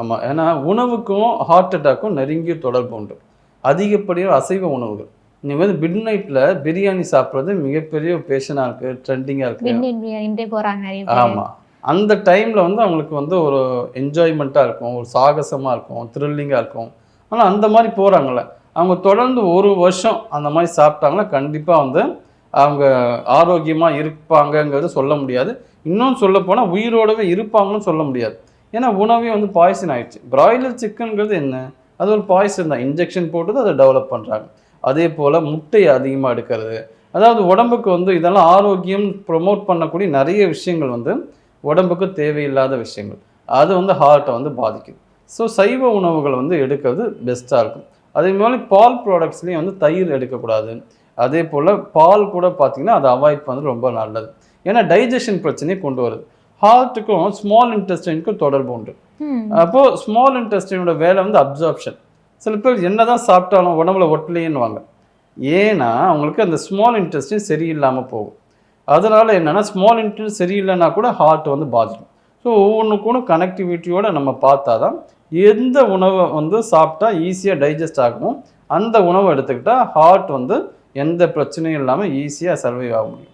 ஆமாம் ஏன்னா உணவுக்கும் ஹார்ட் அட்டாக்கும் நெருங்கிய தொடர்பு உண்டு. அதிகப்படியாக அசைவ உணவுகள். வந்து மிட் நைட்டில் பிரியாணி சாப்பிட்றது மிகப்பெரிய பேஷனாக இருக்குது ட்ரெண்டிங்காக இருக்குது பேர். ஆமாம் அந்த டைமில் வந்து அவங்களுக்கு வந்து ஒரு என்ஜாய்மெண்ட்டாக இருக்கும் ஒரு சாகசமாக இருக்கும் த்ரில்லிங்காக இருக்கும். ஆனால் அந்த மாதிரி போகிறாங்கல்ல அவங்க தொடர்ந்து ஒரு வருஷம் அந்த மாதிரி சாப்பிட்டாங்கன்னா கண்டிப்பாக வந்து அவங்க ஆரோக்கியமாக இருப்பாங்கங்கிறது சொல்ல முடியாது. இன்னும் சொல்ல போனால் உயிரோடவே இருப்பாங்கன்னு சொல்ல முடியாது. ஏன்னா உணவே வந்து பாய்சன் ஆயிடுச்சு. பிராய்லர் சிக்கன்கிறது என்ன? அது ஒரு பாய்சன் தான். இன்ஜெக்ஷன் போட்டு அதை டெவலப் பண்ணுறாங்க அதே போல் முட்டையை அதிகமாக எடுக்கிறது. அதாவது உடம்புக்கு வந்து இதெல்லாம் ஆரோக்கியம் ப்ரொமோட் பண்ணக்கூடிய நிறைய விஷயங்கள் வந்து உடம்புக்கு தேவையில்லாத விஷயங்கள். அது வந்து ஹார்ட்டை வந்து பாதிக்குது. ஸோ சைவ உணவுகள் வந்து எடுக்கிறது பெஸ்ட்டாக இருக்கும். அதே மாதிரி பால் ப்ராடக்ட்ஸ்லேயும் வந்து தயிர் எடுக்கக்கூடாது. அதே போல் பால் கூட பார்த்தீங்கன்னா அதை அவாய்ட் பண்ணுறது ரொம்ப நல்லது. ஏன்னா டைஜஷன் பிரச்சனையை கொண்டு வருது. ஹார்ட்டுக்கும் ஸ்மால் இன்டெஸ்டைனுக்கும் தொடர்பு உண்டு. அப்போது ஸ்மால் இன்டெஸ்டைனோட வேலை வந்து அப்சார்ப்ஷன் சில பேர் என்னதான் சாப்பிட்டாலும் உடம்புல ஒட்டலையேன்னுவாங்க. ஏன்னா அவங்களுக்கு அந்த ஸ்மால் இன்டெஸ்டின் சரியில்லாமல் போகும். அதனால் என்னென்னா ஸ்மால் இன்டெஸ்ட் சரியில்லைன்னா கூட ஹார்ட் வந்து பாதிக்கும். ஸோ ஒவ்வொன்றுக்கும் கனெக்டிவிட்டியோட நம்ம பார்த்தா தான் எந்த உணவை வந்து சாப்பிட்டா ஈஸியாக டைஜஸ்ட் ஆகும் அந்த உணவை எடுத்துக்கிட்டால் ஹார்ட் வந்து எந்த பிரச்சனையும் இல்லாமல் ஈஸியாக சர்வைவ் ஆக முடியும்.